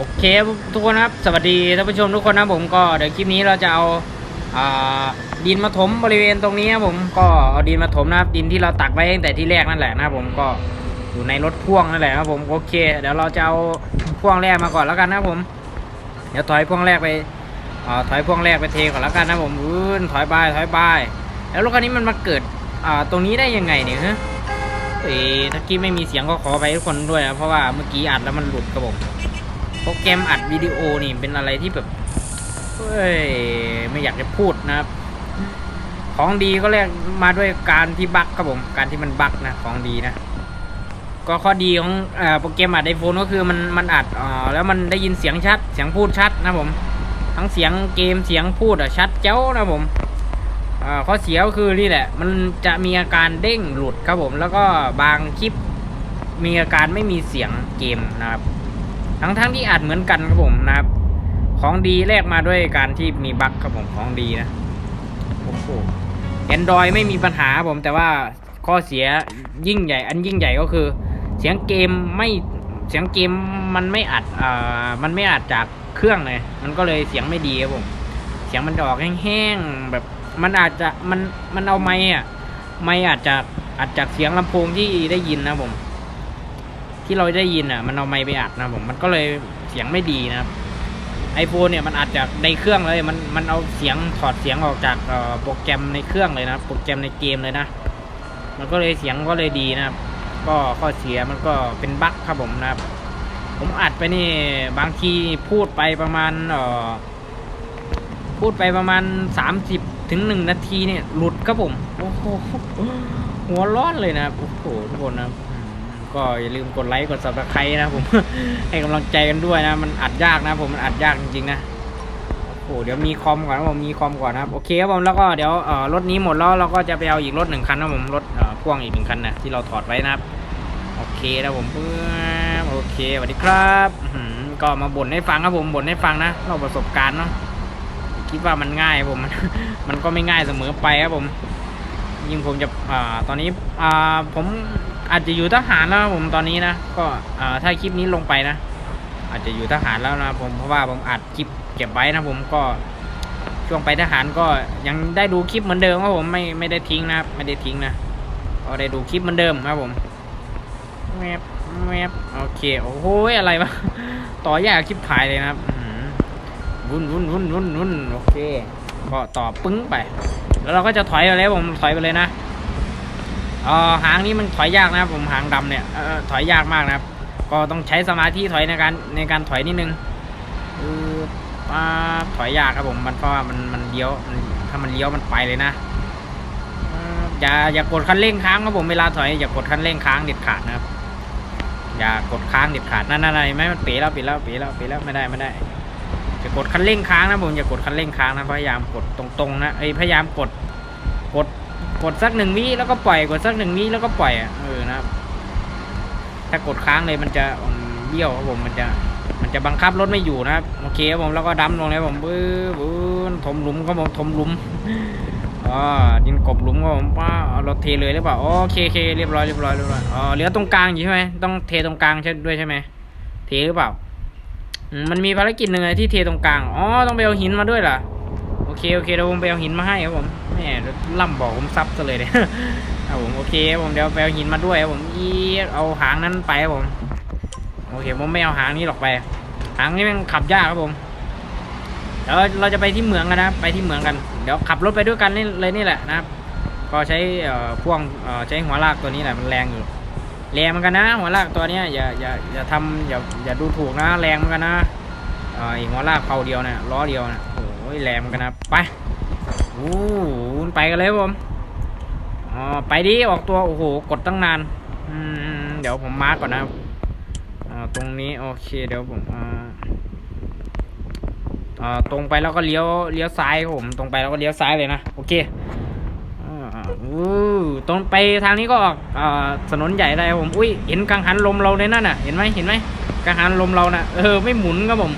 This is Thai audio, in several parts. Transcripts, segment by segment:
โอเคทุกคนครับ สวัสดีท่านผู้ชมทุกคนนะผมก็เดี๋ยวคลิปนี้เราจะเอาดินมาถมบริเวณตรงนี้ครับผมก็เอาดินมาถมนะครับดินที่เราตักไว้ตั้งแต่ที่แรกนั่นแหละนะครับผมก็อยู่ในรถพ่วงนั่นแหละครับผมโอเค เดี๋ยวเราจะเอาพ่วงแรกมาก่อนแล้วกันนะครับผม เดี๋ยวถอยพ่วงแรกไปอถอยพ่วงแรกไปเทก่อนแล้วกันนะผมอื้นถอยไปถอยไปแล้วรถคันนี้มันมาเกิดตรงนี้ได้ยังไงเนี่ยฮะเอ้ยถ้ากี้ไม่มีเสียงก็ขอไปทุกคนด้วยนะเพราะว่าเมื่อกี้อัดแล้วมันหลุดครับผม โปรแกรมอัดวิดีโอนี่เป็นอะไรที่แบบเฮ้ยไม่อยากจะพูดนะครับ ของดีก็แรกมาด้วยการที่บั๊กครับผม การที่มันบั๊กนะของดีนะก็ข้อดีของโปรแกรมอัดไอโฟนก็คือมันมันอัดอ่อแล้วมันได้ยินเสียงชัด เสียงพูดชัดนะผม ทั้งเสียงเกมเสียงพูดอะชัดเจ้านะผมข้อเสียก็คือนี่แหละ มันจะมีอาการเด้งหลุดครับผม แล้วก็บางคลิปมีอาการไม่มีเสียงเกมนะครับ ทั้งทั้งที่อัดเหมือนกันครับผมนะครับ ของดีแลกมาด้วยการที่มีบั๊กครับผมของดีนะโอ้โหแอนดรอยไม่มีปัญหาครับผมแต่ว่าข้อเสียยิ่งใหญ่ อันยิ่งใหญ่ก็คือ เสียงเกมไม่เสียงเกมมันไม่อัดอ่ามันไม่อัดจากเครื่องเลย มันก็เลยเสียงไม่ดีครับผมเสียงมันออกแห้งๆแบบมันอาจจะมันมันเอาไม้อะไม้อาจจะอัดจากเสียงลำโพงที่ได้ยินนะผม ที่เราได้ยินอะ มันเอาไมค์ไปอัดนะผมมันก็เลยเสียงไม่ดีนะครับไอโฟนเนี่ยมันอัดจากในเครื่องเลยมันมันเอาเสียงถอดเสียงออกจากโปรแกรมในเครื่องเลยนะโปรแกรมในเกมเลยนะ มันก็เลยเสียงก็เลยดีนะครับ ก็ข้อเสียมันก็เป็นบั๊กครับผมนะครับ ผมอัดไปนี่บางทีพูดไปประมาณเอ่อพูดไปประมาณ 30ถึง1นาทีเนี่ยหลุดครับผม โอ้โหหัวร้อนเลยนะครับโอ้โหทุกคนนะครับ ก็อย่าลืมกดไลค์กด subscribe นะผม ให้กำลังใจกันด้วยนะ มันอัดยากนะผมมันอัดยากจริงๆนะโอ้โหเดี๋ยวมีคอมก่อนนะผมมีคอมก่อนนะครับโอเคครับผมแล้วก็เดี๋ยวรถนี้หมดแล้วเราก็จะไปเอาอีกรถหนึ่งคันนะผมรถพ่วงอีกหนึ่งคันนะที่เราถอดไว้นะครับโอเคนะผมปึ๊บโอเคสวัสดีครับก็มาบ่นให้ฟังครับผมบ่นให้ฟังนะเราประสบการณ์เนาะคิดว่ามันง่ายผมมันมันก็ไม่ง่ายเสมอไปครับผมยิ่งผมจะอ่าตอนนี้อ่าผม อาจจะอยู่ทหารแล้วผมตอนนี้นะก็ถ้าคลิปนี้ลงไปนะ อาจจะอยู่ทหารแล้วนะผมเพราะว่าผมอัดคลิปเก็บไว้นะผมก็ช่วงไปทหารก็ยังได้ดูคลิปเหมือนเดิมครับผมไม่ไม่ได้ทิ้งนะครับไม่ได้ทิ้งนะก็ได้ดูคลิปเหมือนเดิมครับผมแมบแมบโอเคโอ้โหอะไรวะต่อยากคลิปถ่ายเลยนะครับวุ่นวุ่นวุ่นวุ่นวุ่นโอเคก็ต่อปึ้งไป แล้วเราก็จะถอยไปเลยผมถอยไปเลยนะ ออหางนี้มันถอยยากนะครับผมหางดำเนี่ยออถอยยากมากนะครับ ก็ต้องใช้สมาธิถอยในการในการถอยนิดนึงเออป้าถอยยากครับผมมันเพราะว่ามันมันเลี้ยวถ้ามันเลี้ยวมันไปเลยนะอย่าอย่ากดคันเร่งค้างครับผมเวลาถอยอย่ากดคันเร่งค้างเด็ดขาดนะครับ อย่ากดค้างเด็ดขาดนั่นนั่นอะไรไหมมันเป๋แล้วเป๋แล้วเป๋แล้วเป๋แล้วไม่ได้ไม่ได้จะกดคันเร่งค้างนะผมอย่ากดคันเร่งค้างนะพยายามกดตรงๆนะเอ้ยพยายามกด กดสักหนึ่งวิแล้วก็ปล่อยกดสักหนึ่งวิแล้วก็ปล่อยอะเออนะครับ ถ้ากดค้างเลยมันจะเบี้ยวครับผมมันจะ มันจะบังคับรถไม่อยู่นะครับโอเคครับผมแล้วก็ดัมลงเลยครับผมบื้อบื้อถมหลุมครับผมถมหลุมอ๋อดินกบหลุมครับผมป้าเอารถเทเลยหรือเปล่าโอเคโอเคเรียบร้อยเรียบร้อยเรียบร้อยอ๋อเหลือตรงกลางอยู่ใช่ไหมต้องเทตรงกลางใช่ด้วยใช่ไหมเทหรือเปล่า มันมีภารกิจหนึ่งที่เทตรงกลางอ๋อต้องไปเอาหินมาด้วยเหรอ เคโอเคเดี๋ยวผมไปเอาหินมาให้ครับผมแหมล่ำบอกผมซับซะเลยเนี่ยครับผมโอเคครับผมเดี๋ยวไปเอาหินมาด้วยครับผมอีเอาหางนั้นไปครับผมโอเคผมไม่เอาหางนี้หรอกไป หางนี้มันขับยากครับผมเดี๋ยวเราจะไปที่เมืองกันนะไปที่เมืองกันเดี๋ยวขับรถไปด้วยกันนี่เลยนี่แหละนะครับก็ใช้พ่วงใช้หัวลากตัวนี้แหละมันแรงอยู่แรงเหมือนกันนะ หัวลากตัวนี้อย่าอย่าอย่าทำอย่าอย่าดูถูกนะ แรงเหมือนกันนะอ่อไอหัวลากเผาเดียวนี่ยล้อเดียวนะ อ้ยแรงเหมือนกันนะไปอู้หูไปกันเลยผมอ๋อไปดิออกตัวโอ้โหกดตั้งนานอืมเดี๋ยวผมมาร์กก่อนนะครับอ่าตรงนี้โอเคเดี๋ยวผมอ่าอ่าตรงไปแล้วก็เลี้ยวเลี้ยวซ้ายผมตรงไปแล้วก็เลี้ยวซ้ายเลยนะโอเคอู้ตรงไปทางนี้ก็ออกอ่าถนนใหญ่ได้ผมอุ้ยเห็นกังหันลมเราในนั่นน่ะเห็นไหมเห็นไหมกังหันลมเราน่ะเออไม่หมุนครับผม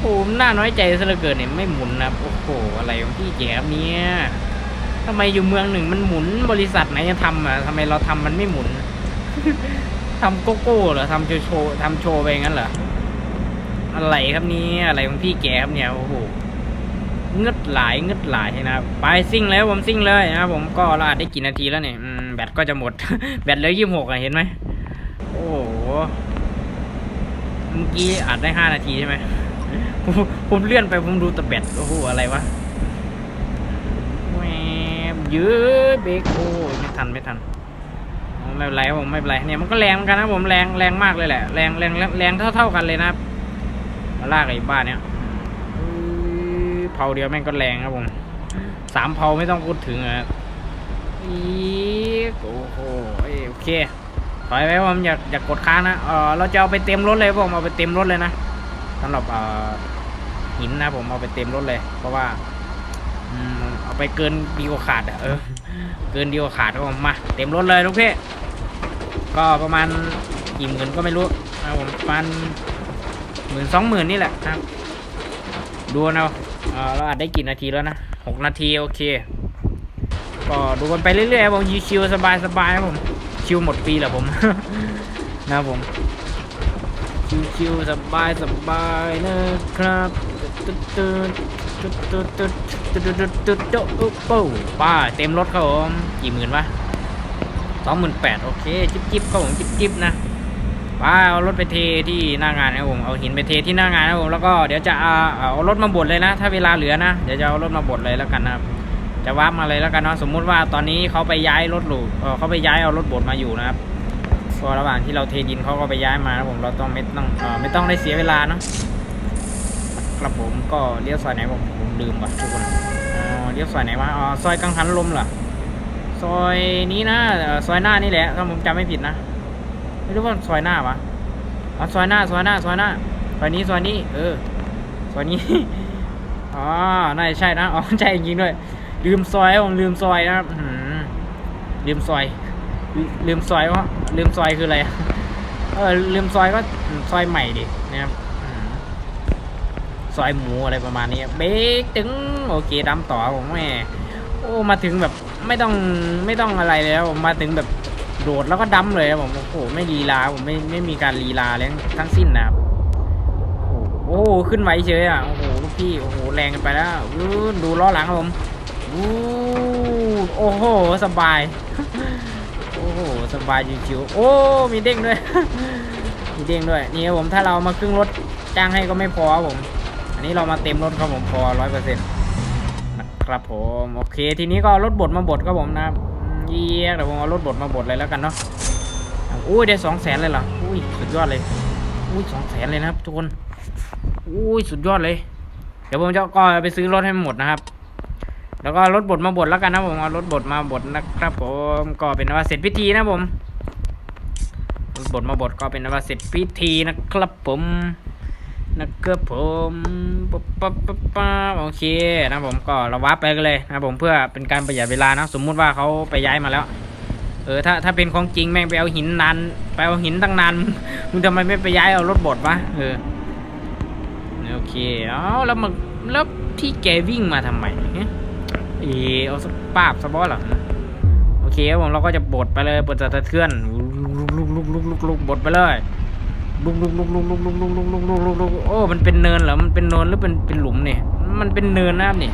โอ้โหน่าน้อยใจซะเหลือเกินเนี่ยไม่หมุนนะโอ้โหอะไรของพี่แจ๋บเนี่ยทำไมอยู่เมืองหนึ่งมันหมุนบริษัทไหนจะทำอะทำไมเราทำมันไม่หมุนทำโกโก้เหรอทำโชว์โชว์ทำโชว์ไปงั้นเหรออะไรครับเนี่ยอะไรของพี่แกครับเนี่ยโอ้โหเงึดหลายเงึดหลายนะครับไปซิ่งแล้วผมซิ่งเลยนะครับผมก็เราอัดได้กี่นาทีแล้วเนี่ยอืมแบตก็จะหมด แบตเหลือยี่สิบหกอะเห็นไหมโอ้โหเมื่อกี้อัดได้ห้านาทีใช่ไหม ผมเลื่อนไปผมดูต่แบตโอ้โหอะไรวะแหวบยืดเบรกโอ้ยไม่ทันไม่ทันไม่เป็นไรผมไม่เป็นไรเนี่ยมันก็แรงเหมือนกันนะผมแรงแรงมากเลยแหละแรงแรงแรงเท่าเท่ากันเลยนะมาลากไอ้บ้านเนี้ยเผาเดียวแม่งก็แรงครับผมสามเผาไม่ต้องพูดถึงอะอีโอ้โหโอเคถอยไปผมอย่าอย่ากกดค้างนะเออเราจะเอาไปเต็มรถเลยผมเอาไปเต็มรถเลยนะสำหรับเอ่อ หินนะผมเอาไปเต็มรถเลย เพราะว่าอืมเอาไปเกินดีกว่าขาดอะเออเกินดีกว่าขาดครับผมมาเต็มรถเลยทุกเพ่ก็ประมาณกี่หมื่นก็ไม่รู้นะครับผมประมาณหมื่นสองหมื่นนี่แหละนะครับดูเอาเอ่อเราอัดได้กี่นาทีแล้วนะหกนาทีโอเค ก็ดูกันไปเรื่อยๆครับผมชิวๆสบายๆครับผมชิวหมดปีแหละผมนะครับผมชิวๆสบายสบายๆนะครับ ตึ๊ดตึ๊ดตึ๊ดตึ๊ดตึ๊ดตึ๊ดตึ๊ดตึ๊ดตึ๊ดโอ้ป้าเต็มรถครับผมกี่หมื่นวะสองหมื่นแปดโอเคจิ๊บจิ๊บครับผมจิ๊บจิ๊บนะป้าเอารถไปเทที่หน้างานนะผมเอาหินไปเทที่หน้างานนะผมแล้วก็เดี๋ยวจะเอาเอารถมาบดเลยนะ ถ้าเวลาเหลือนะเดี๋ยวจะเอารถมาบดเลยแล้วกันนะจะวาร์ปมาเลยแล้วกันเนาะสมมุติว่าตอนนี้เขาไปย้ายรถหลูเขาไปย้ายเอารถบดมาอยู่นะครับก็ระหว่างที่เราเทดินเขาก็ไปย้ายมานะผมเราต้องไม่ต้องอไม่ต้องได้เสียเวลาเนาะ ครับผมก็เลี้ยวซอยไหนผมผมลืมว่ะทุกคนอ๋อเลี้ยวซอยไหนวะอ๋อซอยกังหันลมเหรอซอยนี้นะซอยหน้านี่แหละถ้าผมจำไม่ผิดนะไม่รู้ว่าซอยหน้าวะอ๋อซอยหน้าซอยหน้าซอยหน้าซอยนี้ซอยนี้ เออซอยนี้อ๋อน่าจะใช่นะอ๋อใช่จริงด้วย ลืมซอยผมลืมซอยนะครับอื้อหือลืมซอย ลืมซอยว่าลืมซอยคืออะไรเออลืมซอยก็ซอยใหม่ดินะครับ ซอยหมูอะไรประมาณนี้เบรกถึงโอเคดำต่อผมแม่โอ้มาถึงแบบไม่ต้องไม่ต้องอะไรเลยครับผมมาถึงแบบโดดแล้วก็ดำเลยผมโอ้โหไม่ลีลาผมไม่ไม่มีการลีลาเลยทั้งสิ้นนะครับโอ้โหขึ้นไหวเฉยอะโอ้โหลูกพี่โอ้โหแรงกันไปแล้วดูล้อหลังผมโอ้โหสบายโอ้โหสบายชิวๆโอ้ มีเด้งด้วย มีเด้งด้วย นี่ครับผม ถ้าเรามาครึ่งรถจ้างให้ก็ไม่พอครับผม อันนี้เรามาเต็มรถครับผมพอร้อยเปอร์เซ็นต์นะครับผมโอเค ทีนี้ก็รถบดมาบดครับผมนะเยี่ยเดี๋ยวผมเอารถบดมาบดเลยแล้วกันเนาะอุ้ยได้สองแสนเลยเหรออุ้ยสุดยอดเลยอุ้ยสองแสนเลยนะครับทุกคนอุ้ยสุดยอดเลย เดี๋ยวผมจะก็ไปซื้อรถให้หมดนะครับ แล้วก็รถบดมาบดแล้วกันนะผมเอารถบดมาบดนะครับผมก็เป็นว่าเสร็จพิธีนะผมรถบดมาบดก็เป็นว่าเสร็จพิธีนะครับผม นะครับผมปั๊บปั๊บปั๊บปั๊บโอเคนะผมก็เราวับไปกันเลยนะผมเพื่อเป็นการประหยัดเวลานะสมมุติว่าเขาไปย้ายมาแล้ว เออถ้าถ้าเป็นของจริงแม่งไปเอาหินนานไปเอาหินตั้งนานมึงทำไมไม่ไปย้ายเอารถบดวะเออโอเคเอาแล้วมันแล้วพี่แกวิ่งมาทำไมเฮ่ออเอาสปาบสปอหรอโอเคผมเราก็จะบดไปเลยบดสะเทือนลุกลุกลุกลุกลุกลุกบดไปเลย ลุกลุกลุกลุกลุกลุกลุกลุกลุกลุกลุกลุกโอ้ มันเป็นเนินเหรอ มันเป็นเนินหรือเป็นเป็นหลุมเนี่ย มันเป็นเนินนะครับนี่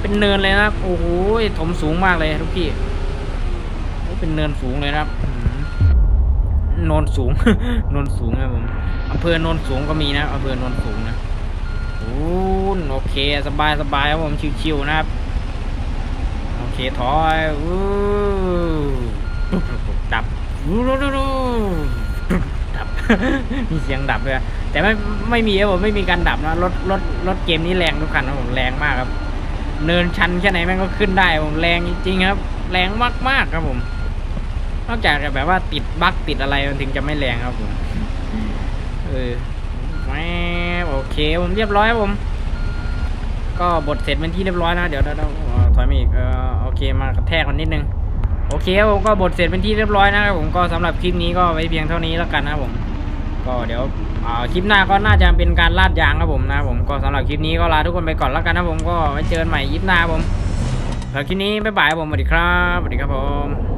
เป็นเนินเลยนะครับ โอ้โหถมสูงมากเลยทุกพี่โอ้เป็นเนินสูงเลยนะครับอืมโนนสูงโนนสูงครับผมอำเภอนนสูงก็มีนะอำเภอนนสูงนะโอ้โอเค สบายสบายครับผมชิวๆนะครับ โอเคถอยอู้ปุ๊บปุ๊บปุ๊บดับอู้ดูดูดูดับ มีเสียงดับเลยแต่ไม่ไม่มีครับผมไม่มีการดับนะรถรถรถเกมนี้แรงทุกคันครับผมแรงมากครับ เนินชันแค่ไหนแม่งก็ขึ้นได้ผมแรงจริงครับ แรงมากๆครับผม นอกจากแบบว่าติดบั๊กติดอะไรมันถึงจะไม่แรงครับผมเออแหมโอเคผมเรียบร้อยครับผม ก็บทเสร็จเป็นที่เรียบร้อยนะเดี๋ยวเดี๋ยวถอยมาอีกเออโอเคมากระแทกมันนิดนึงโอเคผมก็บทเสร็จเป็นที่เรียบร้อยนะครับผมก็สำหรับคลิปนี้ก็ไว้เพียงเท่านี้แล้วกันนะครับผม ก็เดี๋ยวคลิปหน้าก็น่าจะเป็นการลาดยางครับผมนะผมก็สำหรับคลิปนี้ก็ลาทุกคนไปก่อนแล้วกันนะผมก็ไว้เจอกันใหม่คลิปหน้าผมสำหรับคลิปนี้บ๊ายบายครับผมสวัสดีครับสวัสดีครับผม